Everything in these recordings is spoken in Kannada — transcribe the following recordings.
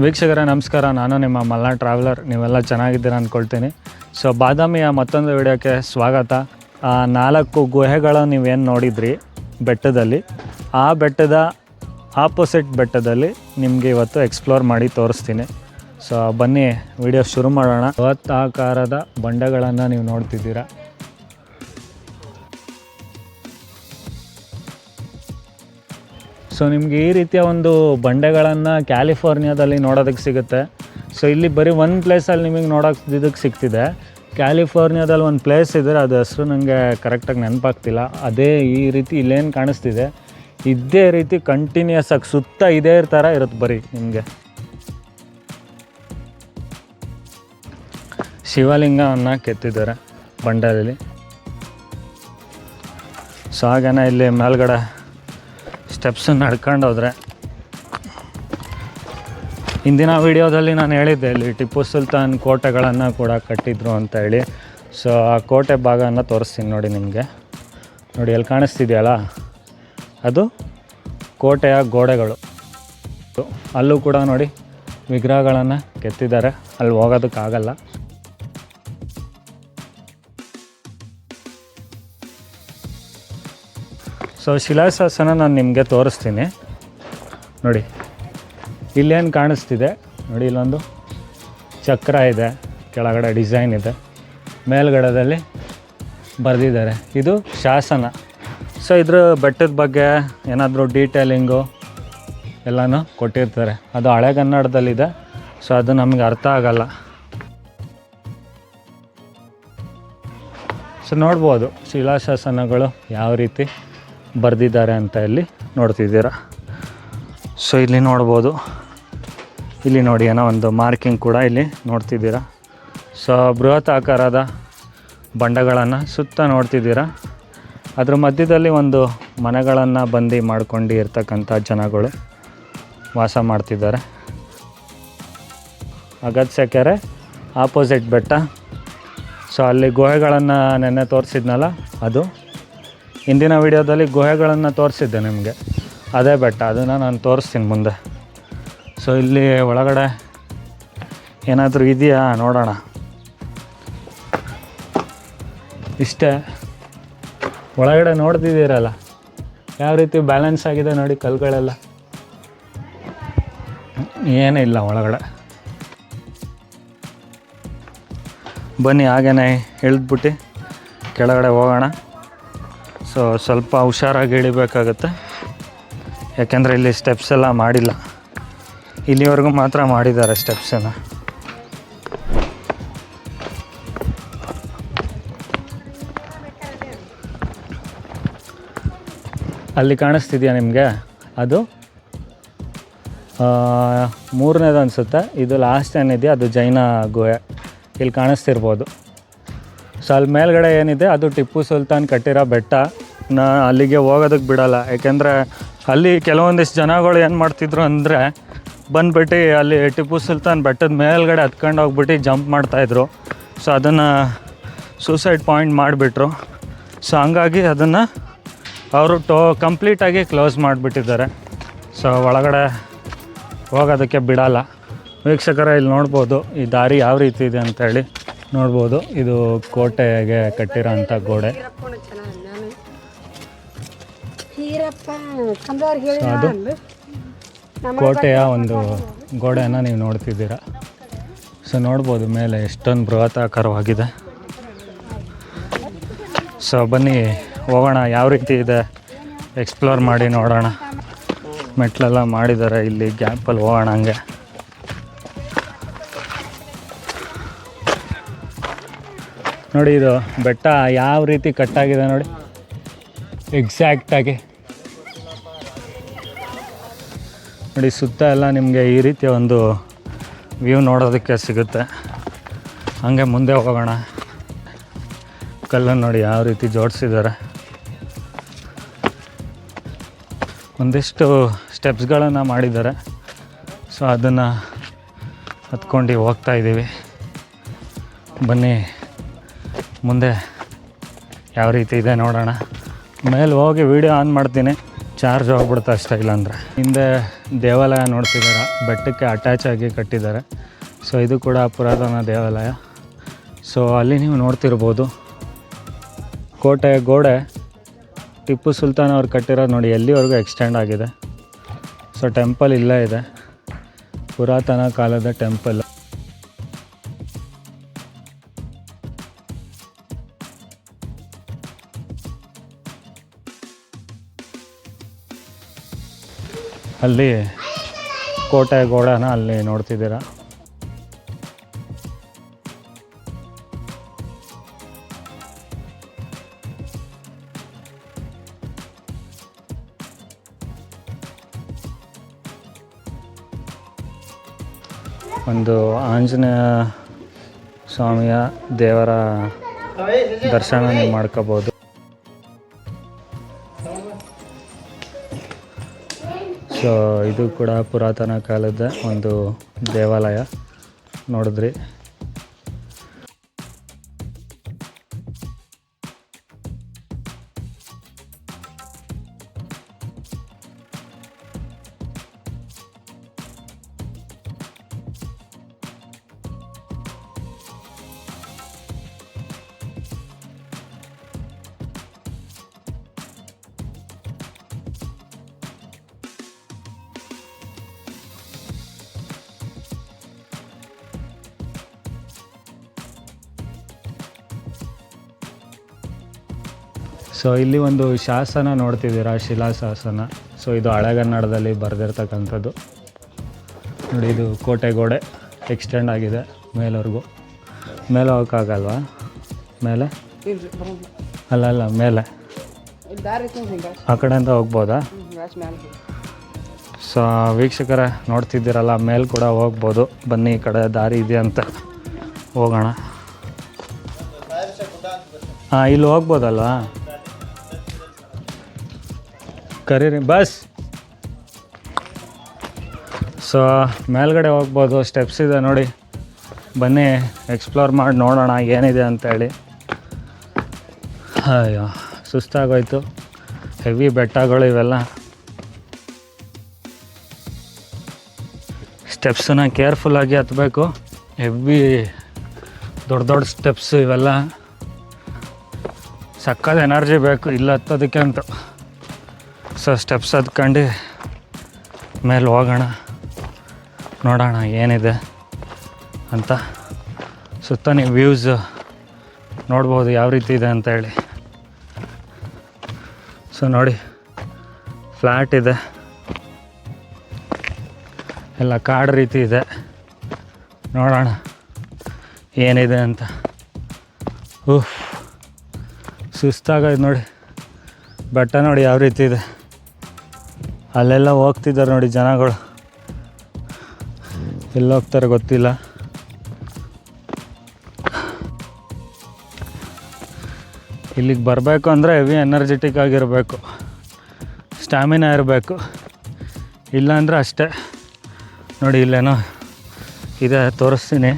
ವೀಕ್ಷಕರೇ, ನಮಸ್ಕಾರ. ನಾನು ನಿಮ್ಮ ಮಲ್ನಾಡ್ ಟ್ರಾವೆಲರ್. ನೀವೆಲ್ಲ ಚೆನ್ನಾಗಿದ್ದೀರಾ ಅಂದ್ಕೊಳ್ತೀನಿ. ಸೊ, ಬಾದಾಮಿಯ ಮತ್ತೊಂದು ವಿಡಿಯೋಕ್ಕೆ ಸ್ವಾಗತ. ನಾಲ್ಕು ಗುಹೆಗಳು ನೀವೇನು ನೋಡಿದ್ರಿ ಬೆಟ್ಟದಲ್ಲಿ, ಆ ಬೆಟ್ಟದ ಆಪೋಸಿಟ್ ಬೆಟ್ಟದಲ್ಲಿ ನಿಮಗೆ ಇವತ್ತು ಎಕ್ಸ್ಪ್ಲೋರ್ ಮಾಡಿ ತೋರಿಸ್ತೀನಿ. ಸೊ, ಬನ್ನಿ, ವಿಡಿಯೋ ಶುರು ಮಾಡೋಣ. ಬೃಹತ್ತಾಕಾರದ ಬಂಡೆಗಳನ್ನು ನೀವು ನೋಡ್ತಿದ್ದೀರಾ. ಸೊ ನಿಮಗೆ ಈ ರೀತಿಯ ಒಂದು ಬಂಡೆಗಳನ್ನು ಕ್ಯಾಲಿಫೋರ್ನಿಯಾದಲ್ಲಿ ನೋಡೋದಕ್ಕೆ ಸಿಗುತ್ತೆ. ಸೊ ಇಲ್ಲಿ ಬರೀ ಒಂದು ಪ್ಲೇಸಲ್ಲಿ ನಿಮಗೆ ನೋಡೋಕೆ ಇದಕ್ಕೆ ಸಿಗ್ತಿದೆ. ಕ್ಯಾಲಿಫೋರ್ನಿಯಾದಲ್ಲಿ ಒಂದು ಪ್ಲೇಸ್ ಇದ್ದರೆ ಅದು ಹೆಸರು ನನಗೆ ಕರೆಕ್ಟಾಗಿ ನೆನಪಾಗ್ತಿಲ್ಲ. ಅದೇ ಈ ರೀತಿ ಇಲ್ಲೇನು ಕಾಣಿಸ್ತಿದೆ. ಇದೇ ರೀತಿ ಕಂಟಿನ್ಯೂಸ್ ಆಗಿ ಸುತ್ತ ಇದೇ ಥರ ಇರುತ್ತೆ ಬರೀ ನಿಮಗೆ. ಶಿವಲಿಂಗವನ್ನು ಕೆತ್ತಿದ್ದಾರೆ ಬಂಡಲಲ್ಲಿ ಸೊ ಹಾಗೇನೆ ಇಲ್ಲಿ ಮೇಲ್ಗಡೆ ಸ್ಟೆಪ್ಸ್ ನಡ್ಕೊಂಡು ಹೋದರೆ ಇಂದಿನ ವಿಡಿಯೋದಲ್ಲಿ ನಾನು ಹೇಳಿದ್ದೆ, ಇಲ್ಲಿ ಟಿಪ್ಪು ಸುಲ್ತಾನ್ ಕೋಟೆಗಳನ್ನು ಕೂಡ ಕಟ್ಟಿದ್ರು ಅಂತ ಹೇಳಿ. ಸೊ ಆ ಕೋಟೆ ಭಾಗನ ತೋರಿಸ್ತೀನಿ ನೋಡಿ ನಿಮಗೆ. ನೋಡಿ, ಎಲ್ಲಿ ಕಾಣಿಸ್ತಿದೆಯಲ್ಲ? ಅದು ಕೋಟೆಯ ಗೋಡೆಗಳು. ಅಲ್ಲೂ ಕೂಡ ನೋಡಿ ವಿಗ್ರಹಗಳನ್ನು ಕೆತ್ತಿದ್ದಾರೆ. ಅಲ್ಲಿ ಹೋಗೋದಕ್ಕಾಗಲ್ಲ. ಸೊ ಶಿಲಾಶಾಸನ ನಾನು ನಿಮಗೆ ತೋರಿಸ್ತೀನಿ. ನೋಡಿ, ಇಲ್ಲೇನು ಕಾಣಿಸ್ತಿದೆ? ನೋಡಿ, ಇಲ್ಲೊಂದು ಚಕ್ರ ಇದೆ, ಕೆಳಗಡೆ ಡಿಸೈನ್ ಇದೆ, ಮೇಲ್ಗಡೆದಲ್ಲಿ ಬರೆದಿದ್ದಾರೆ. ಇದು ಶಾಸನ. ಸೊ ಇದ್ರ ಬೆಟ್ಟದ ಬಗ್ಗೆ ಏನಾದರೂ ಡೀಟೇಲಿಂಗು ಎಲ್ಲನೂ ಕೊಟ್ಟಿರ್ತಾರೆ. ಅದು ಹಳೆಗನ್ನಡದಲ್ಲಿದೆ ಸೊ ಅದು ನಮಗೆ ಅರ್ಥ ಆಗಲ್ಲ. ಸೊ ನೋಡ್ಬೋದು ಶಿಲಾಶಾಸನಗಳು ಯಾವ ರೀತಿ ಬರೆದಿದ್ದಾರೆ ಅಂತ ಇಲ್ಲಿ ನೋಡ್ತಿದ್ದೀರ. ಸೊ ಇಲ್ಲಿ ನೋಡ್ಬೋದು. ಇಲ್ಲಿ ನೋಡಿ, ಏನೋ ಒಂದು ಮಾರ್ಕಿಂಗ್ ಕೂಡ ಇಲ್ಲಿ ನೋಡ್ತಿದ್ದೀರಾ. ಸೊ ಬೃಹತ್ ಆಕಾರದ ಬಂಡಗಳನ್ನು ಸುತ್ತ ನೋಡ್ತಿದ್ದೀರಾ. ಅದರ ಮಧ್ಯದಲ್ಲಿ ಒಂದು ಮನೆಗಳನ್ನು ಬಂದು ಮಾಡ್ಕೊಂಡು ಇರ್ತಕ್ಕಂಥ ಜನಗಳು ವಾಸ ಮಾಡ್ತಿದ್ದಾರೆ. ಅಗತ್ಯ ಕೆರೆ ಆಪೋಸಿಟ್ ಬೆಟ್ಟ. ಸೊ ಅಲ್ಲಿ ಗುಹೆಗಳನ್ನು ನೆನ್ನೆ ತೋರಿಸಿದ್ನಲ್ಲ, ಅದು ಇಂದಿನ ವಿಡಿಯೋದಲ್ಲಿ ಗುಹೆಗಳನ್ನು ತೋರಿಸಿದ್ದೆ ನಿಮಗೆ. ಅದೇ ಬೆಟ್ಟ, ಅದನ್ನು ನಾನು ತೋರಿಸ್ತೀನಿ ಮುಂದೆ. ಸೊ ಇಲ್ಲಿ ಒಳಗಡೆ ಏನಾದರೂ ಇದೆಯಾ? ನೋಡೋಣ. ಇಷ್ಟೇ. ಒಳಗಡೆ ನೋಡ್ತಿದ್ದೀರಲ್ಲ, ಯಾವ ರೀತಿ ಬ್ಯಾಲೆನ್ಸ್ ಆಗಿದೆ ನೋಡಿ ಕಲ್ಗಳೆಲ್ಲ. ಇಲ್ಲ ಒಳಗಡೆ. ಬನ್ನಿ, ಹಾಗೇನೆ ಇಳಿದ್ಬಿಟ್ಟು ಕೆಳಗಡೆ ಹೋಗೋಣ. ಸೊ ಸ್ವಲ್ಪ ಹುಷಾರಾಗಿ ಇಳಿಬೇಕಾಗತ್ತೆ. ಯಾಕೆಂದರೆ ಇಲ್ಲಿ ಸ್ಟೆಪ್ಸ್ ಎಲ್ಲ ಮಾಡಿಲ್ಲ. ಇಲ್ಲಿವರೆಗೂ ಮಾತ್ರ ಮಾಡಿದ್ದಾರೆ ಸ್ಟೆಪ್ಸನ್ನು ಅಲ್ಲಿ ಕಾಣಿಸ್ತಿದೆಯಾ ನಿಮಗೆ? ಅದು? ಮೂರನೇದು ಅನಿಸುತ್ತೆ. ಇದು ಲಾಸ್ಟ್ ಏನಿದೆ ಅದು ಜೈನ ಗುಹೆ. ಇಲ್ಲಿ ಕಾಣಿಸ್ತಿರ್ಬೋದು. ಸೊ ಅಲ್ಲಿ ಮೇಲ್ಗಡೆ ಏನಿದೆ? ಅದು ಟಿಪ್ಪು ಸುಲ್ತಾನ್ ಕಟ್ಟಿರೋ ಬೆಟ್ಟ. ನಾ ಅಲ್ಲಿಗೆ ಹೋಗೋದಕ್ಕೆ ಬಿಡಲ್ಲ. ಯಾಕೆಂದರೆ ಅಲ್ಲಿ ಕೆಲವೊಂದಿಷ್ಟು ಜನಗಳು ಏನು ಮಾಡ್ತಿದ್ರು ಅಂದರೆ ಬಂದ್ಬಿಟ್ಟು ಅಲ್ಲಿ ಟಿಪ್ಪು ಸುಲ್ತಾನ್ ಬೆಟ್ಟದ ಮೇಲ್ಗಡೆ ಹತ್ಕೊಂಡು ಹೋಗ್ಬಿಟ್ಟು ಜಂಪ್ ಮಾಡ್ತಾಯಿದ್ರು ಸೊ ಅದನ್ನು ಸೂಸೈಡ್ ಪಾಯಿಂಟ್ ಮಾಡಿಬಿಟ್ರು. ಸೊ ಹಂಗಾಗಿ ಅದನ್ನು ಅವರು ಟೋ ಕಂಪ್ಲೀಟಾಗಿ ಕ್ಲೋಸ್ ಮಾಡಿಬಿಟ್ಟಿದ್ದಾರೆ. ಸೊ ಒಳಗಡೆ ಹೋಗೋದಕ್ಕೆ ಬಿಡಲ್ಲ. ವೀಕ್ಷಕರ, ಇಲ್ಲಿ ನೋಡ್ಬೋದು ಈ ದಾರಿ ಯಾವ ರೀತಿ ಇದೆ ಅಂತೇಳಿ ನೋಡ್ಬೋದು. ಇದು ಕೋಟೆಗೆ ಕಟ್ಟಿರೋಂಥ ಗೋಡೆ. ಅದು ಕೋಟೆಯ ಒಂದು ಗೋಡೆಯನ್ನು ನೀವು ನೋಡ್ತಿದ್ದೀರಾ. ಸೊ ನೋಡ್ಬೋದು ಮೇಲೆ ಎಷ್ಟೊಂದು ಬೃಹತಾಕಾರವಾಗಿದೆ ಸೊ ಬನ್ನಿ ಹೋಗೋಣ ಯಾವ ರೀತಿ ಇದೆ? ಎಕ್ಸ್ಪ್ಲೋರ್ ಮಾಡಿ ನೋಡೋಣ. ಮೆಟ್ಲೆಲ್ಲ ಮಾಡಿದ್ದಾರೆ ಇಲ್ಲಿ ಗ್ಯಾಪಲ್ಲಿ ಹೋಗೋಣ ಹಂಗೆ. ನೋಡಿ ಇದು ಬೆಟ್ಟ ಯಾವ ರೀತಿ ಕಟ್ಟಾಗಿದೆ ನೋಡಿ. ಎಕ್ಸಾಕ್ಟಾಗಿ ನೋಡಿ, ಸುತ್ತ ಎಲ್ಲ ನಿಮಗೆ ಈ ರೀತಿಯ ಒಂದು ವ್ಯೂ ನೋಡೋದಕ್ಕೆ ಸಿಗುತ್ತೆ. ಹಾಗೆ ಮುಂದೆ ಹೋಗೋಣ. ಕಲ್ಲನ್ನು ನೋಡಿ ಯಾವ ರೀತಿ ಜೋಡಿಸಿದ್ದಾರೆ. ಒಂದಿಷ್ಟು ಸ್ಟೆಪ್ಸ್ಗಳನ್ನು ಮಾಡಿದ್ದಾರೆ. ಸೊ, ಅದನ್ನು ಹತ್ಕೊಂಡು ಹೋಗ್ತಾ ಇದ್ದೀವಿ. ಬನ್ನಿ, ಮುಂದೆ ಯಾವ ರೀತಿ ಇದೆ ನೋಡೋಣ. ಮೇಲೆ ಹೋಗಿ ವೀಡಿಯೋ ಆನ್ ಮಾಡ್ತೀನಿ. ಚಾರ್ಜ್ ಆಗ್ಬಿಡುತ್ತೆ ಅಷ್ಟೇ, ಇಲ್ಲಾಂದರೆ. ಹಿಂದೆ ದೇವಾಲಯ ನೋಡ್ತಿದ್ದಾರೆ ಬೆಟ್ಟಕ್ಕೆ ಅಟ್ಯಾಚ್ ಆಗಿ ಕಟ್ಟಿದ್ದಾರೆ ಸೊ ಇದು ಕೂಡ ಪುರಾತನ ದೇವಾಲಯ. ಸೊ ಅಲ್ಲಿ ನೀವು ನೋಡ್ತಿರ್ಬೋದು. ಕೋಟೆ, ಗೋಡೆ, ಟಿಪ್ಪು ಸುಲ್ತಾನ್ ಅವ್ರು ಕಟ್ಟಿರೋದು ನೋಡಿ, ಎಲ್ಲಿವರೆಗೂ ಎಕ್ಸ್ಟೆಂಡ್ ಆಗಿದೆ. ಸೊ ಟೆಂಪಲ್ ಇಲ್ಲೇ ಇದೆ. ಪುರಾತನ ಕಾಲದ ಟೆಂಪಲ್ ಅಲ್ಲಿ ಕೋಟೆ ಗೋಡನ ಅಲ್ಲಿ ನೋಡ್ತಿದ್ದೀರಾ? ಒಂದು ಆಂಜನೇಯ ಸ್ವಾಮಿಯ ದೇವರ ದರ್ಶನ ನೀವು ಮಾಡ್ಕೋಬೋದು. ಸೊ ಇದು ಕೂಡ ಪುರಾತನ ಕಾಲದ ಒಂದು ದೇವಾಲಯ. ನೋಡಿದ್ರಿ. ಸೊ ಇಲ್ಲಿ ಒಂದು ಶಾಸನ ನೋಡ್ತಿದ್ದೀರಾ? ಶಿಲಾಶಾಸನ. ಸೊ ಇದು ಹಳೆಗನ್ನಡದಲ್ಲಿ ಬರೆದಿರ್ತಕ್ಕಂಥದ್ದು. ನೋಡಿ ಇದು ಕೋಟೆ ಗೋಡೆ ಎಕ್ಸ್ಟೆಂಡ್ ಆಗಿದೆ ಮೇಲವರೆಗೂ. ಮೇಲೆ ಹೋಗೋಕ್ಕಾಗಲ್ವಾ? ಮೇಲೆ? ಅಲ್ಲ ಅಲ್ಲ ಮೇಲೆ. ಆ ಕಡೆಯಿಂದ ಹೋಗ್ಬೋದಾ? ಸೊ ವೀಕ್ಷಕರ ನೋಡ್ತಿದ್ದೀರಲ್ಲ ಮೇಲೆ ಕೂಡ ಹೋಗ್ಬೋದು. ಬನ್ನಿ ಈ ಕಡೆ ದಾರಿ ಇದೆ ಅಂತ. ಹೋಗೋಣ. ಹಾಂ ಇಲ್ಲಿ ಹೋಗ್ಬೋದಲ್ವಾ? ಕರೀರಿ. ಬಸ್. ಸೊ ಮೇಲ್ಗಡೆ ಹೋಗ್ಬೋದು. ಸ್ಟೆಪ್ಸ್ ಇದೆ ನೋಡಿ. ಬನ್ನಿ ಎಕ್ಸ್ಪ್ಲೋರ್ ಮಾಡಿ ನೋಡೋಣ ಏನಿದೆ ಅಂತೇಳಿ. ಅಯ್ಯೋ, ಸುಸ್ತಾಗೋಯ್ತು. ಹೆವಿ ಬೆಟ್ಟಗಳು ಇವೆಲ್ಲ. ಸ್ಟೆಪ್ಸನ್ನ ಕೇರ್ಫುಲ್ಲಾಗಿ ಹತ್ತಬೇಕು ಹೆವಿ ದೊಡ್ಡ ದೊಡ್ಡ ಸ್ಟೆಪ್ಸು ಇವೆಲ್ಲ. ಸಕ್ಕದ ಎನರ್ಜಿ ಬೇಕು. ಇಲ್ಲ ಹತ್ತೋದಕ್ಕೆ ಅಂತ. ಸೊ ಸ್ಟೆಪ್ಸ್ ಹತ್ಕೊಂಡು ಮೇಲೆ ಹೋಗೋಣ. ನೋಡೋಣ ಏನಿದೆ ಅಂತ. ಸುತ್ತ ನೀವು ವ್ಯೂಸ್ ನೋಡ್ಬೋದು ಯಾವ ರೀತಿ ಇದೆ ಅಂತ ಹೇಳಿ. ಸೊ ನೋಡಿ ಫ್ಲ್ಯಾಟ್ ಇದೆ. ಎಲ್ಲ ಕಾಡು ರೀತಿ ಇದೆ. ನೋಡೋಣ ಏನಿದೆ ಅಂತ. ಊಹ್ ಸುಸ್ತಾಗೋದು ನೋಡಿ. ಬೆಟ್ಟ ನೋಡಿ ಯಾವ ರೀತಿ ಇದೆ. ಅಲ್ಲೆಲ್ಲ ಹೋಗ್ತಿದ್ದಾರೆ ನೋಡಿ ಜನಗಳು. ಎಲ್ಲ ಹೋಗ್ತಾರೆ ಗೊತ್ತಿಲ್ಲ. ಇಲ್ಲಿಗೆ ಬರಬೇಕು ಅಂದರೆ ಹೆವಿ ಎನರ್ಜೆಟಿಕ್ ಆಗಿರಬೇಕು. ಸ್ಟ್ಯಾಮಿನಾ ಇರಬೇಕು. ಇಲ್ಲಾಂದ್ರೆ ಅಷ್ಟೇ. ನೋಡಿ ಇಲ್ಲೇನೋ ಇದೆ, ತೋರಿಸ್ತೀನಿ.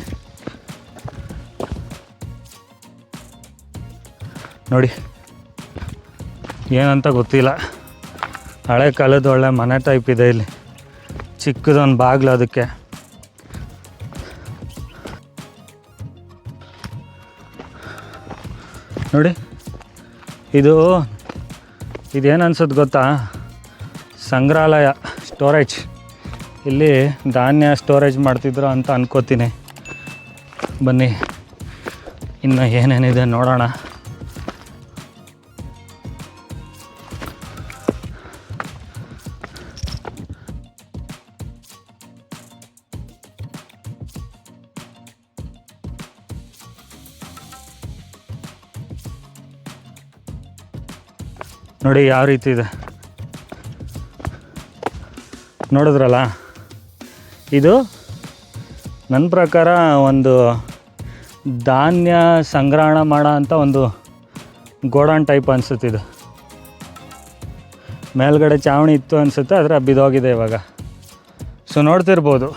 ನೋಡಿ. ಏನಂತ ಗೊತ್ತಿಲ್ಲ. ಹಳೆ ಕಾಲದ ಒಳ್ಳೆ ಮನೆ ಟೈಪ್ ಇದೆ ಇಲ್ಲಿ. ಚಿಕ್ಕದೊಂದು ಬಾಗಿಲು ಅದಕ್ಕೆ. ನೋಡಿ, ಇದು, ಇದೇನು ಅನ್ಸುತ್ತೆ ಗೊತ್ತಾ? ಸಂಗ್ರಹಾಲಯ ಸ್ಟೋರೇಜ್ ಇಲ್ಲಿ ಧಾನ್ಯ ಸ್ಟೋರೇಜ್ ಮಾಡ್ತಿದ್ರು ಅಂತ ಅನ್ಕೋತೀನಿ. ಬನ್ನಿ, ಇನ್ನು ಏನೇನಿದೆ ನೋಡೋಣ. ನೋಡಿ ಯಾವ ರೀತಿ ಇದೆ. ನೋಡಿದ್ರಲ್ಲ? ಇದು ನನ್ನ ಪ್ರಕಾರ ಒಂದು ಧಾನ್ಯ ಸಂಗ್ರಹಣ ಮಾಡೋ ಅಂತ ಒಂದು ಗೋಡಾನ್ ಟೈಪ್ ಅನ್ಸುತ್ತೆ ಇದು. ಮೇಲ್ಗಡೆ ಚಾವಣಿ ಇತ್ತು ಅನಿಸುತ್ತೆ, ಆದರೆ ಬಿದ್ದೋಗಿದೆ ಇವಾಗ. ಸೊ ನೋಡ್ತಿರ್ಬೋದು.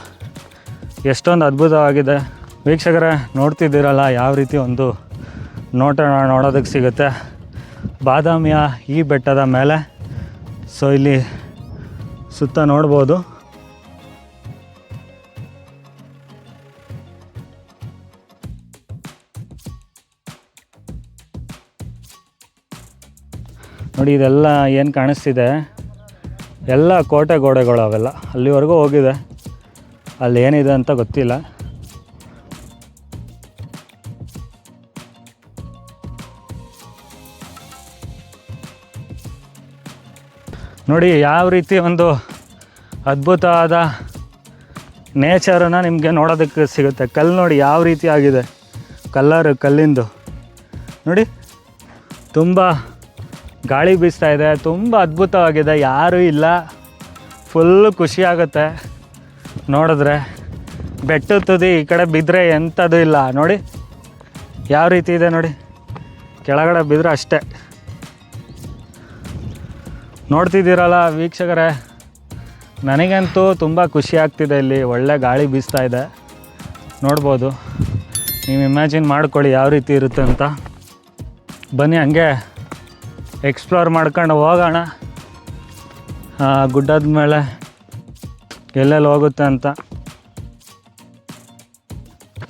ಎಷ್ಟೊಂದು ಅದ್ಭುತವಾಗಿದೆ. ವೀಕ್ಷಕರೇ, ನೋಡ್ತಿದ್ದೀರಲ್ಲ, ಯಾವ ರೀತಿ ಒಂದು ನೋಟ ನೋಡೋದಕ್ಕೆ ಸಿಗುತ್ತೆ. ಬಾದಾಮಿಯ ಈ ಬೆಟ್ಟದ ಮೇಲೆ. ಸೊ ಇಲ್ಲಿ ಸುತ್ತ ನೋಡ್ಬೋದು. ನೋಡಿ, ಇದೆಲ್ಲ ಏನು ಕಾಣಿಸ್ತಿದೆ? ಎಲ್ಲ ಕೋಟೆ ಗೋಡೆಗಳು ಅವೆಲ್ಲ. ಅಲ್ಲಿವರೆಗೂ ಹೋಗಿದೆ. ಅಲ್ಲಿ ಏನಿದೆ ಅಂತ ಗೊತ್ತಿಲ್ಲ. ನೋಡಿ, ಯಾವ ರೀತಿ ಒಂದು ಅದ್ಭುತವಾದ ನೇಚರನ್ನು ನಿಮಗೆ ನೋಡೋದಕ್ಕೆ ಸಿಗುತ್ತೆ. ಕಲ್ಲು ನೋಡಿ ಯಾವ ರೀತಿ ಆಗಿದೆ. ಕಲ್ಲರು, ಕಲ್ಲಿಂದು. ನೋಡಿ, ತುಂಬ ಗಾಳಿ ಬೀಸ್ತಾ ಇದೆ. ತುಂಬ ಅದ್ಭುತವಾಗಿದೆ. ಯಾರೂ ಇಲ್ಲ. ಫುಲ್ಲು ಖುಷಿ ಆಗುತ್ತೆ ನೋಡಿದ್ರೆ. ಬೆಟ್ಟ ತುದಿ ಈ ಕಡೆ ಬಿದ್ದರೆ ಎಂಥದ್ದು ಇಲ್ಲ. ನೋಡಿ, ಯಾವ ರೀತಿ ಇದೆ ನೋಡಿ. ಕೆಳಗಡೆ ಬಿದ್ದರೆ ಅಷ್ಟೇ. ನೋಡ್ತಿದ್ದೀರಲ್ಲ ವೀಕ್ಷಕರೇ, ನನಗಂತೂ ತುಂಬ ಖುಷಿ ಆಗ್ತಿದೆ ಇಲ್ಲಿ. ಒಳ್ಳೆ ಗಾಳಿ ಬೀಸ್ತಾ ಇದೆ. ನೋಡ್ಬೋದು. ನೀವು ಇಮ್ಯಾಜಿನ್ ಮಾಡ್ಕೊಳ್ಳಿ ಯಾವ ರೀತಿ ಇರುತ್ತೆ ಅಂತ. ಬನ್ನಿ ಹಂಗೆ ಎಕ್ಸ್ಪ್ಲೋರ್ ಮಾಡ್ಕೊಂಡು ಹೋಗೋಣ. ಗುಡ್ಡದ ಮೇಲೆ ಎಲ್ಲೆಲ್ಲಿ ಹೋಗುತ್ತೆ ಅಂತ.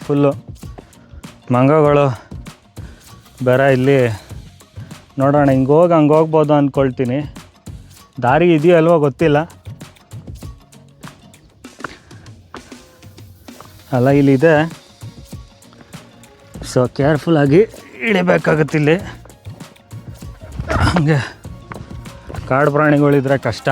ಫುಲ್ಲು ಮಂಗಗಳು ಬೇರೆ ಇಲ್ಲಿ ನೋಡೋಣ. ಹಿಂಗೆ ಹೋಗಿ ಹಂಗೆ ಹೋಗ್ಬೋದು ಅಂದ್ಕೊಳ್ತೀನಿ ದಾರಿ ಇದೆಯೋ ಅಲ್ವೋ ಗೊತ್ತಿಲ್ಲ. ಅಲ್ಲ, ಇಲ್ಲಿದೆ. ಸೊ ಕೇರ್ಫುಲ್ಲಾಗಿ ಇಳಿಬೇಕಾಗುತ್ತೆ ಇಲ್ಲಿ. ಹಂಗೆ. ಕಾಡು ಪ್ರಾಣಿಗಳಿದ್ರೆ ಕಷ್ಟ.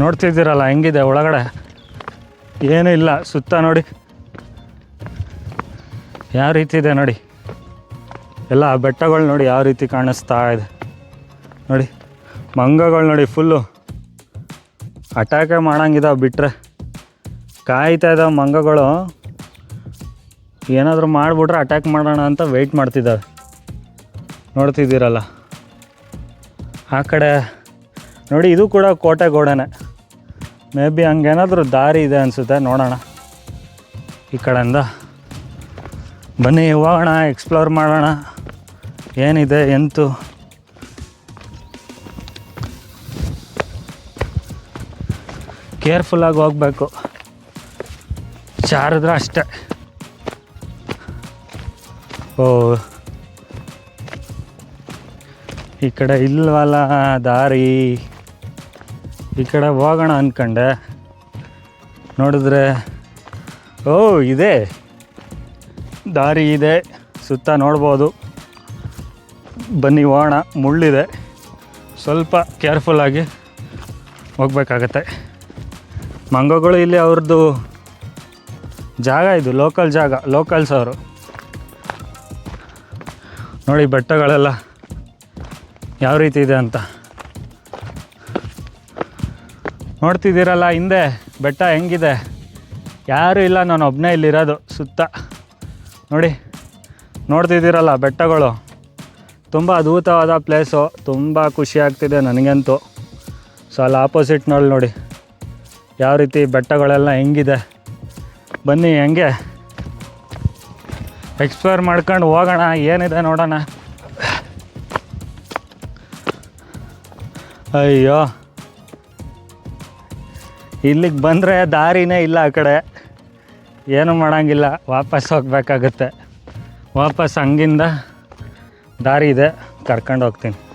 ನೋಡ್ತಿದ್ದೀರಲ್ಲ, ಹೆಂಗಿದೆ ಒಳಗಡೆ? ಏನೂ ಇಲ್ಲ, ಸುತ್ತ ನೋಡಿ. ಯಾವ ರೀತಿ ಇದೆ ನೋಡಿ. ಎಲ್ಲ ಬೆಟ್ಟಗಳು ನೋಡಿ ಯಾವ ರೀತಿ ಕಾಣಿಸ್ತಾ ಇದೆ. ನೋಡಿ, ಮಂಗಗಳು ನೋಡಿ ಫುಲ್ಲು ಅಟ್ಯಾಕೇ ಮಾಡಂಗಿದಾವೆ ಬಿಟ್ಟರೆ ಕಾಯ್ತಾ ಇದ್ದಾವೆ ಮಂಗಗಳು. ಏನಾದರೂ ಮಾಡಿಬಿಟ್ರೆ ಅಟ್ಯಾಕ್ ಮಾಡೋಣ ಅಂತ ವೆಯ್ಟ್ ಮಾಡ್ತಿದ್ದಾವೆ ನೋಡ್ತಿದ್ದೀರಲ್ಲ. ಆ ಕಡೆ ನೋಡಿ ಇದು ಕೂಡ ಕೋಟೆ ಗೋಡೆನೇ. ಮೇ ಬಿ ಹಂಗೇನಾದರೂ ದಾರಿ ಇದೆ ಅನಿಸುತ್ತೆ, ನೋಡೋಣ. ಈ ಕಡೆಯಿಂದ. ಬನ್ನಿ, ಹೋಗೋಣ ಎಕ್ಸ್ಪ್ಲೋರ್ ಮಾಡೋಣ. ಏನಿದೆ, ಎಂತು? ಕೇರ್ಫುಲ್ಲಾಗಿ ಹೋಗ್ಬೇಕು. ಚಾರಿದ್ರೆ ಅಷ್ಟೇ. ಓ. ಈ ಕಡೆ ಇಲ್ವಲ್ಲ ದಾರಿ. ಈ ಕಡೆ ಹೋಗೋಣ ಅಂದ್ಕೊಂಡೆ ನೋಡಿದ್ರೆ, ಓ, ಇದೆ. ದಾರಿ ಇದೆ, ಸುತ್ತ ನೋಡ್ಬೋದು. ಬನ್ನಿ ಹೋಗೋಣ ಮುಳ್ಳಿದೆ. ಸ್ವಲ್ಪ ಕೇರ್ಫುಲ್ಲಾಗಿ ಹೋಗಬೇಕಾಗತ್ತೆ. ಮಂಗಗಳು ಇಲ್ಲಿ ಅವ್ರದ್ದು ಜಾಗ ಇದು ಲೋಕಲ್ ಜಾಗ ಲೋಕಲ್ಸ್ ಅವರು. ನೋಡಿ ಬೆಟ್ಟಗಳೆಲ್ಲ ಯಾವ ರೀತಿ ಇದೆ ಅಂತ. ನೋಡ್ತಿದ್ದೀರಲ್ಲ ಹಿಂದೆ, ಬೆಟ್ಟ ಹೆಂಗಿದೆ? ಯಾರೂ ಇಲ್ಲ, ನಾನು ಒಬ್ಬನೇ ಇಲ್ಲಿರೋದು, ಸುತ್ತ. ನೋಡಿ, ನೋಡ್ತಿದ್ದೀರಲ್ಲ ಬೆಟ್ಟಗಳು. ತುಂಬ ಅದ್ಭುತವಾದ ಪ್ಲೇಸು ತುಂಬ ಖುಷಿ ಆಗ್ತಿದೆ ನನಗಂತೂ. ಸೊ ಅಲ್ಲಿ ಆಪೋಸಿಟ್ನಲ್ಲಿ ನೋಡಿ, ಯಾವ ರೀತಿ ಬೆಟ್ಟಗಳೆಲ್ಲ ಹೆಂಗಿದೆ. ಬನ್ನಿ, ಹೆಂಗೆ? ಎಕ್ಸ್ಪ್ಲೋರ್ ಮಾಡ್ಕೊಂಡು ಹೋಗೋಣ, ಏನಿದೆ ನೋಡೋಣ. ಅಯ್ಯೋ. ಇಲ್ಲಿಗೆ ಬಂದರೆ ದಾರಿನೇ ಇಲ್ಲ ಆ ಕಡೆ. ಏನು ಮಾಡೋಂಗಿಲ್ಲ ವಾಪಸ್ ಹೋಗ್ಬೇಕಾಗತ್ತೆ. ವಾಪಸ್ ಹಂಗಿಂದ ದಾರಿ ಇದೆ ಕರ್ಕೊಂಡು ಹೋಗ್ತೀನಿ.